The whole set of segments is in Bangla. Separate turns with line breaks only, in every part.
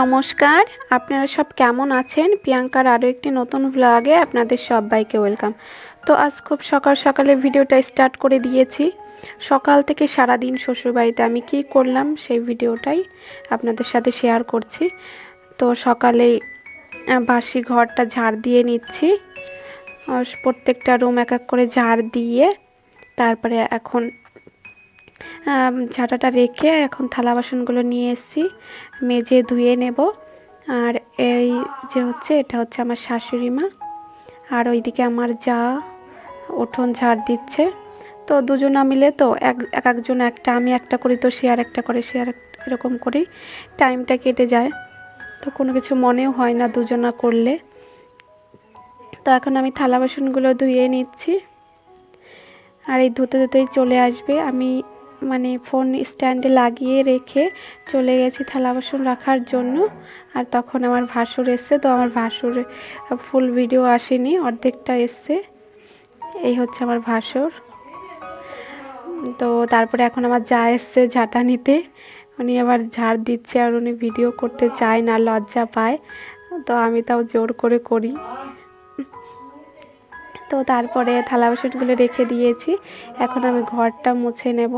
নমস্কার। আপনারা সব কেমন আছেন? প্রিয়াঙ্কার আরও একটি নতুন ভ্লগে আপনাদের সবাইকে ওয়েলকাম তো আজ খুব সকাল সকালে ভিডিওটা স্টার্ট করে দিয়েছি। সকাল থেকে সারা দিন শ্বশুরবাড়িতে আমি কী করলাম সেই ভিডিওটাই আপনাদের সাথে শেয়ার করছি। তো সকালে আহ, বাসি ঘরটা ঝাড় দিয়ে নিচ্ছি। প্রত্যেকটা রুম এক এক করে ঝাড় দিয়ে তারপরে এখন ঝাঁটাটা রেখে এখন থালা বাসনগুলো নিয়ে এসেছি। মেজে ধুয়ে নেব। আর এই যে হচ্ছে, এটা হচ্ছে আমার শাশুড়ি মা। আর ওইদিকে আমার যা উঠোন ঝাড় দিচ্ছে। তো দুজনা মিলে তো এক এক একজন একটা, আমি একটা করি তো সে আর একটা করে, সে আর এরকম করেই টাইমটা কেটে যায়। তো কোনো কিছু মনেও হয় না দুজনা করলে। তো এখন আমি থালা বাসনগুলো ধুয়ে নিচ্ছি। আর এই ধুতে ধুতেই চলে আসবে। আমি মানে ফোন স্ট্যান্ডে লাগিয়ে রেখে চলে গেছি থালা বাসন রাখার জন্য। আর তখন আমার ভাসুর এসছে, তো আমার ভাসুর ফুল ভিডিও আসেনি, অর্ধেকটা এসছে। এই হচ্ছে আমার ভাসুর। তো তারপরে এখন আমার যা এসছে ঝাঁটা নিতে, উনি আবার ঝাড় দিচ্ছে আর উনি ভিডিও করতে চায় না, লজ্জা পায়। তো আমি তাও জোর করে করি। তো তারপরে থালা বাসনগুলো রেখে দিয়েছি। এখন আমি ঘরটা মুছে নেব।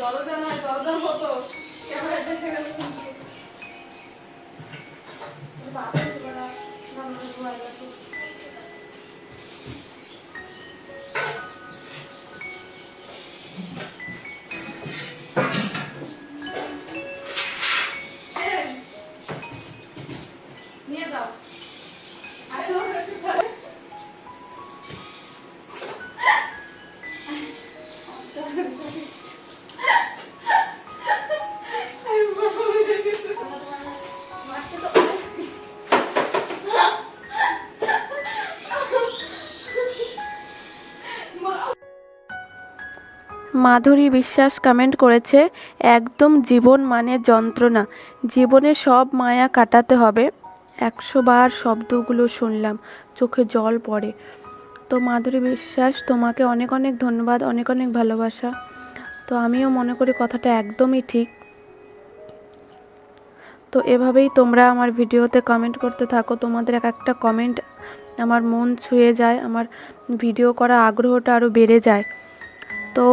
দরজা নয় দরজার মতো। ক্যামেরা দেখে গেছে Thank you.
মাধুরী বিশ্বাস কমেন্ট করেছে, একদম জীবন মানে যন্ত্রণা। জীবনে সব মায়া কাটাতে হবে। একশো বার শব্দগুলো শুনলাম, চোখে জল পড়ে। তো মাধুরী বিশ্বাস, তোমাকে অনেক অনেক ধন্যবাদ, অনেক অনেক ভালোবাসা। তো আমিও মনে করি কথাটা একদমই ঠিক। তো এভাবেই তোমরা আমার ভিডিওতে কমেন্ট করতে থাকো। তোমাদের এক একটা কমেন্ট আমার মন ছুঁয়ে যায়, আমার ভিডিও করা আগ্রহটা আরও বেড়ে যায়। তো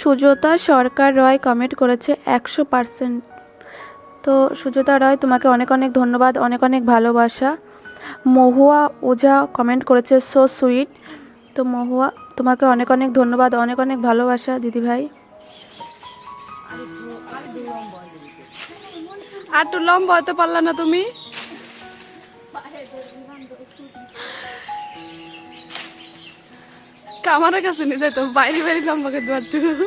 সুজাতা সরকার রয় কমেন্ট করেছে একশো পার্সেন্ট তো সুজাতা রয়, তোমাকে অনেক অনেক ধন্যবাদ, অনেক অনেক ভালোবাসা। মহুয়া ওঝা কমেন্ট করেছে সো সুইট তো মহুয়া, তোমাকে অনেক অনেক ধন্যবাদ, অনেক অনেক ভালোবাসা দিদিভাই
আর একটু লম্বা হতে পারলা না তুমি? কামারের কাছে নিয়ে যাইতো বাইরে বাইরে লম্বা করে দেওয়ার জন্য।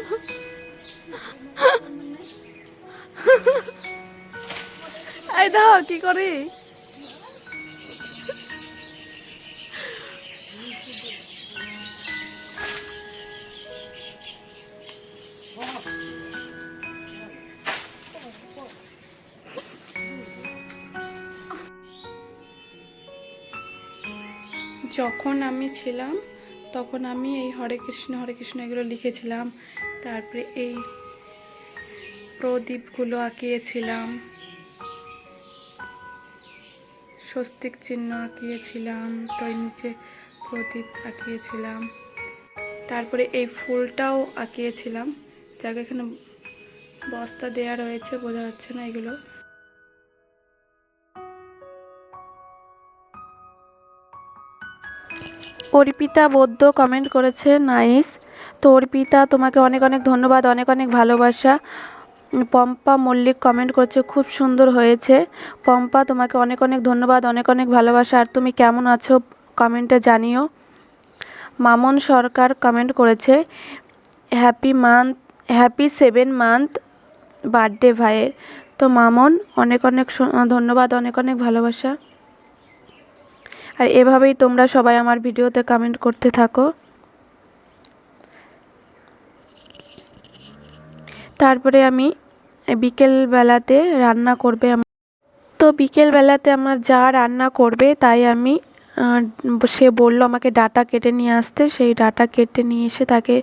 এই দাও কি করি
যখন আমি ছিলাম তখন আমি এই হরে কৃষ্ণ হরে কৃষ্ণ এগুলো লিখেছিলাম। তারপরে এই প্রদীপগুলো আঁকিয়েছিলাম। স্বস্তিক চিহ্ন আঁকিয়েছিলাম তো নিচে প্রদীপ আঁকিয়েছিলাম। তারপরে এই ফুলটাও আঁকিয়েছিলাম। যাকে এখানে বস্তা দেয়া রয়েছে, বোঝা যাচ্ছে না এগুলো। অর্পিতা বৌদ্ধ কমেন্ট করেছে নাইস তো অর্পিতা, তোমাকে অনেক অনেক ধন্যবাদ, অনেক অনেক ভালোবাসা। পম্পা মল্লিক কমেন্ট করেছে, খুব সুন্দর হয়েছে। পম্পা, তোমাকে অনেক অনেক ধন্যবাদ, অনেক অনেক ভালোবাসা। আর তুমি কেমন আছো কমেন্টে জানিও। মামন সরকার কমেন্ট করেছে happy month happy seven month birthday ভাইয়ের তো মামন, অনেক অনেক ধন্যবাদ, অনেক অনেক ভালোবাসা। আর এভাবেই তোমরা সবাই আমার ভিডিওতে কমেন্ট করতে থাকো।
তারপরে আমি বিকেলবেলাতে রান্না করবে তো বিকেলবেলাতে আমার যা রান্না করবে তাই আমি সে বলল আমাকে ডাটা কেটে নিয়ে আসতে। সেই ডাটা কেটে নিয়ে এসে তাকে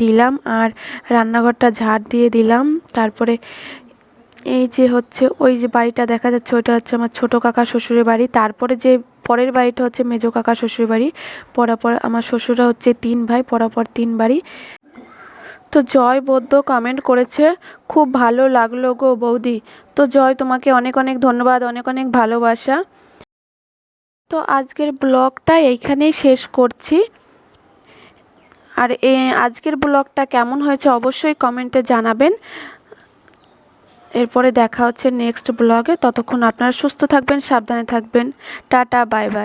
দিলাম আর রান্নাঘরটা ঝাড় দিয়ে দিলাম। তারপরে এই যে হচ্ছে, ওই যে বাড়িটা দেখা যাচ্ছে, ওইটা হচ্ছে আমার ছোটো কাকা শ্বশুরের বাড়ি। তারপরে যে পরের বাড়িটা হচ্ছে মেজো কাকা শ্বশুরের বাড়ি। পরাপর আমার শ্বশুরা হচ্ছে তিন ভাই, পরাপর তিন বাড়ি। তো জয় বৌদ্ধ কমেন্ট করেছে, খুব ভালো লাগল গো বৌদি। তো জয়, তোমাকে অনেক অনেক ধন্যবাদ, অনেক অনেক ভালোবাসা। তো আজকের ব্লগটা এইখানেই শেষ করছি। আর আজকের ব্লগটা কেমন হয়েছে অবশ্যই কমেন্টে জানাবেন। এরপরে দেখা হচ্ছে নেক্সট ব্লগে ততক্ষণ আপনারা সুস্থ থাকবেন সাবধানে থাকবেন। Tata bye bye